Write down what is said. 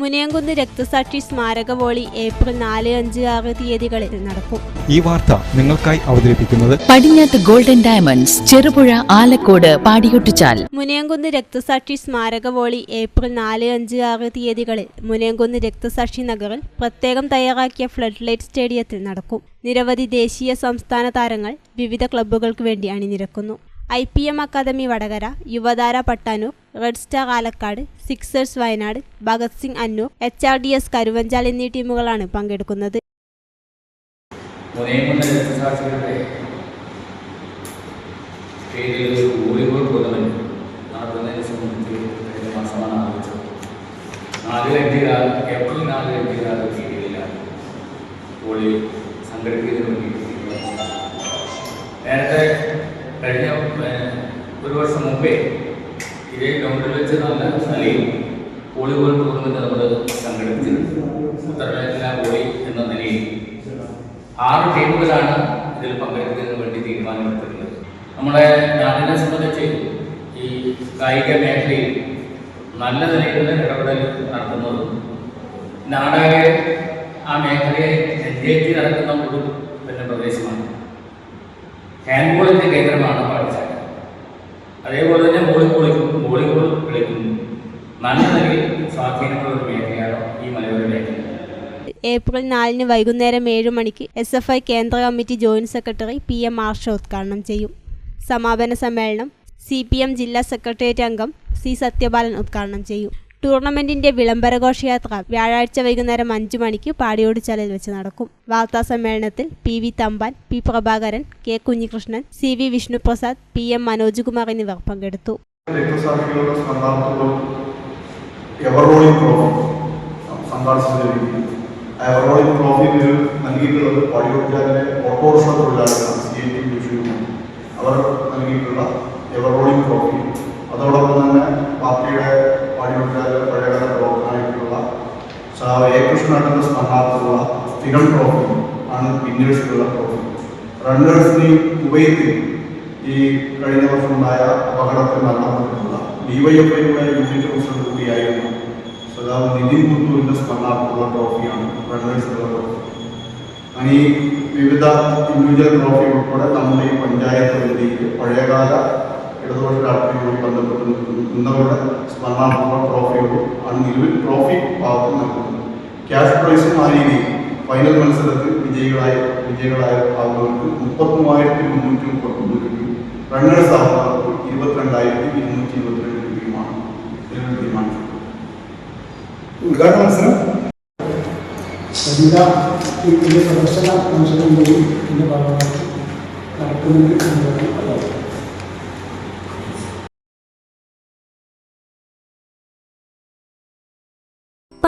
മുനിയംകുന്ന് രക്തസാക്ഷി സ്മാരക volley April നാല് അഞ്ച് ആറ് തീയതികളിൽ നടക്കും. ഈ വാർത്ത നിങ്ങൾക്കായി അവതരിപ്പിക്കുന്നത് പടിഞ്ഞാത്ത് ഗോൾഡൻ ഡയമണ്ട്സ് ചെറുപുഴ ആലക്കോട് പാടിയൊട്ടിച്ചാൽ. മുനിയംകുന്ന് രക്തസാക്ഷി സ്മാരക വോളി ഏപ്രിൽ നാല് അഞ്ച് ആറ് തീയതികളിൽ മുനിയംകുന്ന് രക്തസാക്ഷി നഗറിൽ പ്രത്യേകം തയ്യാറാക്കിയ ഫ്ലഡ് ലൈറ്റ് സ്റ്റേഡിയത്തിൽ നടക്കും. നിരവധി ദേശീയ സംസ്ഥാന താരങ്ങൾ വിവിധ ക്ലബ്ബുകൾക്ക് വേണ്ടി അണിനിരക്കുന്നു. I P M academy Vadakara Yuvathara Pattanur red star Alakkad sixers Wayanad Bhagat Singh Annur H R D S Karuvanchal എന്നീ ടീമുകളാണ് പങ്കെടുക്കുന്നത്. നേരത്തെ കഴിഞ്ഞ ഒരു വർഷം മുമ്പേ ഇതേ ഗ്രൗണ്ടിൽ വെച്ച് നല്ല നിലയിൽ വോളിബോൾ ടൂർണമെന്റ് നമ്മൾ സംഘടിപ്പിച്ചിട്ടുണ്ട് ഉത്തരമേഖല എന്ന നിലയിൽ. ആറ് ടീമുകളാണ് ഇതിൽ പങ്കെടുക്കുന്നതിന് വേണ്ടി തീരുമാനമെടുത്തിട്ടുള്ളത്. നമ്മുടെ നാടിനെ സംബന്ധിച്ച് ഈ കായിക മേഖലയിൽ നല്ല നിലയിലുള്ള ഇടപെടൽ നടത്തുന്നതും നാടാകെ ആ മേഖലയെ നടക്കുന്ന ഒരു ഹാൻഡ്ബോളിന്റെ കേന്ദ്രമാണ് പാഠശാല അതേപോലെ തന്നെ വോളിബോളിക്കും വോളിബോൾ കളിക്കുന്നു നല്ല നിലയിൽ സ്വാധീനമുള്ള ഒരു മേഖലയാണ് ഈ മലയോര മേഖല. ഏപ്രിൽ നാലിന് വൈകുന്നേരം ഏഴ് മണിക്ക് എസ് എഫ് ഐ കേന്ദ്ര committee joint secretary P M Arsha ഉദ്ഘാടനം ചെയ്യും. സമാപന സമ്മേളനം സി പി എം ജില്ലാ സെക്രട്ടേറിയറ്റ് അംഗം സി സത്യപാലൻ ഉദ്ഘാടനം ചെയ്യും. ടൂർണമെന്റിന്റെ വിളംബര ഘോഷയാത്ര വ്യാഴാഴ്ച വൈകുന്നേരം അഞ്ചു മണിക്ക് പാടിയോട് പാടിയോടിച്ചാലിൽ വെച്ച് നടക്കും. വാർത്താ സമ്മേളനത്തിൽ P V Thampan P Prabhakaran K Kunhikrishnan C V Vishnuprasad P M Manoj Kumar എന്നിവർ പങ്കെടുത്തു. സ്മരണാർത്ഥവും ഓട്ടോറിക്ഷ റോളിംഗ് ട്രോഫി സംഘാടിച്ചിരിക്കുന്നത് ആ എവർ റോളിംഗ് ട്രോഫി ഇതിൽ നൽകിയിട്ടുള്ളത് പടിയൂർക്കാരിലെ ഓട്ടോറിക്ഷ തൊഴിലാളികളാണ് സി എൻ ടി ഡിവിഷനും അവർ നൽകിയിട്ടുള്ള എവർ റോളിംഗ് ട്രോഫി അതോടൊപ്പം തന്നെ പാർട്ടിയുടെ പടിയൂർക്കാരിലെ പഴയകാല എ കൃഷ്ണേട്ടന്റെ സ്മരണാർത്ഥമുള്ള സ്ഥിരം ട്രോഫി ആണ് വിന്നേഴ്സിനുള്ള ട്രോഫി റണ്ണേഴ്സിനെയും കുവൈത്തിൽ ഈ കഴിഞ്ഞ വർഷമുണ്ടായ അപകടത്തിൽ മരണപ്പെട്ടിട്ടുള്ള ഡിവൈഎഫ്ഐയുടെ യൂണിറ്റ് പ്രസിഡന്റ് കൂടിയായിരുന്നു സദാവ് നിതിൻ മുത്തൂരിന്റെ സ്മരണാർത്ഥമുള്ള ട്രോഫിയാണ് റണ്ണേഴ്സിലുള്ള ട്രോഫി അങ്ങനെ വിവിധ ഇൻഡിവിജ്വൽ ട്രോഫി ഉൾപ്പെടെ നമ്മുടെ ഈ പഞ്ചായത്ത് വേദിയിൽ പഴയകാല ഇടതുപക്ഷ രാഷ്ട്രീയവും ബന്ധപ്പെട്ട് നിന്നവരുടെ സ്മരണാർത്ഥമുള്ള ട്രോഫികളും ആണ് നിലവിൽ ട്രോഫി ഭാഗത്ത് നൽകുന്നത് ക്യാഷ് പ്രൈസും ആ രീതിയിൽ. ഫൈനൽ മത്സരത്തിൽ വിജയികളായ വിജയികളായ ആളുകൾക്ക് മുപ്പത്തിമൂവായിരത്തി മുന്നൂറ്റി മുപ്പത്തൊന്ന് രൂപയും റണ്ണേഴ്സ് ആകുന്നവർക്ക് ഇരുപത്തിരണ്ടായിരത്തി ഇരുന്നൂറ്റി ഇരുപത്തിരണ്ട് രൂപയുമാണ്. നിലവിൽ തീരുമാനിച്ചത് ഉദ്ഘാടന മത്സരം. എല്ലാ പ്രദർശന മത്സരങ്ങളും ഇതിന്റെ